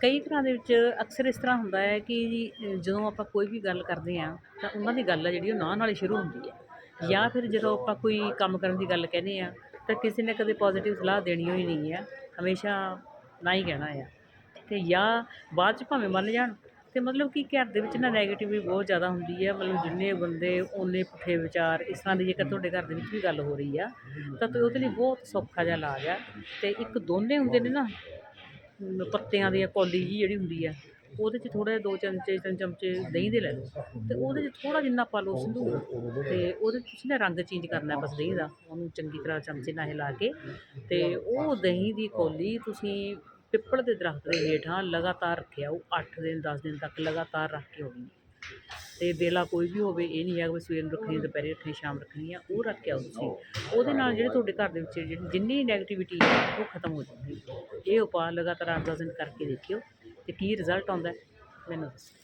ਕਈ ਘਰਾਂ ਦੇ ਵਿੱਚ ਅਕਸਰ ਇਸ ਤਰ੍ਹਾਂ ਹੁੰਦਾ ਹੈ ਕਿ ਜਦੋਂ ਆਪਾਂ ਕੋਈ ਵੀ ਗੱਲ ਕਰਦੇ ਹਾਂ, ਤਾਂ ਉਹਨਾਂ ਦੀ ਗੱਲ ਆ ਜਿਹੜੀ ਉਹ ਨਾ ਨਾਲ ਹੀ ਸ਼ੁਰੂ ਹੁੰਦੀ ਹੈ। ਜਾਂ ਫਿਰ ਜਦੋਂ ਆਪਾਂ ਕੋਈ ਕੰਮ ਕਰਨ ਦੀ ਗੱਲ ਕਹਿੰਦੇ ਆ ਤਾਂ ਕਿਸੇ ਨੇ ਕਦੇ ਪੋਜ਼ਿਟਿਵ ਸਲਾਹ ਦੇਣੀ ਹੋਈ ਨਹੀਂ ਹੈ, ਹਮੇਸ਼ਾ ਨਾ ਹੀ ਕਹਿਣਾ ਆ ਤੇ ਜਾਂ ਬਾਅਦ ਚ ਭਾਵੇਂ ਮੰਨ ਜਾਣ, ਤੇ ਮਤਲਬ ਕਿ ਘਰ ਦੇ ਵਿੱਚ ਨਾ ਨੈਗੇਟਿਵਿਟੀ ਬਹੁਤ ਜ਼ਿਆਦਾ ਹੁੰਦੀ ਹੈ, ਮਤਲਬ ਜਿੰਨੇ ਬੰਦੇ ਉਹਨੇ ਪੁੱਠੇ ਵਿਚਾਰ, ਇਸ ਤਰ੍ਹਾਂ ਦੀ ਜੇਕਰ ਤੁਹਾਡੇ ਘਰ ਦੇ ਵਿੱਚ ਵੀ ਗੱਲ ਹੋ ਰਹੀ ਆ ਤਾਂ ਉਹਦੇ ਲਈ ਬਹੁਤ ਸੌਖਾ ਜਿਹਾ ਇਲਾਜ ਆ। ਤੇ ਇੱਕ ਦੋਨੇ ਹੁੰਦੇ ਨੇ ਨਾ ਪੱਤਿਆਂ ਦੀ ਕੌਲੀ ਜੀ ਜਿਹੜੀ ਹੁੰਦੀ ਆ, ਉਹਦੇ 'ਚ ਥੋੜ੍ਹਾ ਜਿਹਾ ਦੋ ਚਮਚੇ, ਤਿੰਨ ਚਮਚੇ ਦਹੀਂ ਦੇ ਲੈ ਲਓ। ਅਤੇ ਉਹਦੇ 'ਚ ਥੋੜ੍ਹਾ ਜਿੰਨਾ ਪਾ ਲਓ ਸੰਧੂਰ ਅਤੇ ਉਹਦੇ 'ਚ ਤੁਸੀਂ ਨਾ ਰੰਗ ਚੇਂਜ ਕਰਨਾ ਬਸ ਦਹੀਂ ਦਾ, ਉਹਨੂੰ ਚੰਗੀ ਤਰ੍ਹਾਂ ਚਮਚੇ ਨਾਲ ਹਿਲਾ ਕੇ ਅਤੇ ਉਹ ਦਹੀਂ ਦੀ ਕੌਲੀ ਤੁਸੀਂ ਪਿੱਪਲ ਦੇ ਦਰੱਖਤ ਦੇ ਹੇਠਾਂ ਲਗਾਤਾਰ ਰੱਖਿਆ, ਉਹ ਅੱਠ ਦਿਨ, ਦਸ ਦਿਨ ਤੱਕ ਲਗਾਤਾਰ ਰੱਖ ਕੇ ਹੋਣੀ ਤੇ ਵੇਲਾ ਕੋਈ ਵੀ ਹੋਵੇ, ਇਹ ਨਹੀਂ ਹੈ ਕਿ ਸਵੇਰ ਨੂੰ ਰੱਖਣੀ, ਦੁਪਹਿਰੇ ਰੱਖਣੀ, ਸ਼ਾਮ ਰੱਖਣੀ ਆ, ਉਹ ਰੱਖ ਕੇ ਆਓ ਤੁਸੀਂ। ਉਹਦੇ ਨਾਲ ਜਿਹੜੇ ਤੁਹਾਡੇ ਘਰ ਦੇ ਵਿੱਚ ਜਿੰਨੀ ਨੈਗੇਟਿਵਿਟੀ ਹੈ ਉਹ ਖਤਮ ਹੋ ਜਾਂਦੀ ਇਹ ਉਪਾਅ ਲਗਾਤਾਰ 8-10 ਦਿਨ ਕਰਕੇ ਦੇਖਿਓ ਤੇ ਕੀ ਰਿਜ਼ਲਟ ਆਉਂਦਾ ਮੈਨੂੰ ਦੱਸੋ।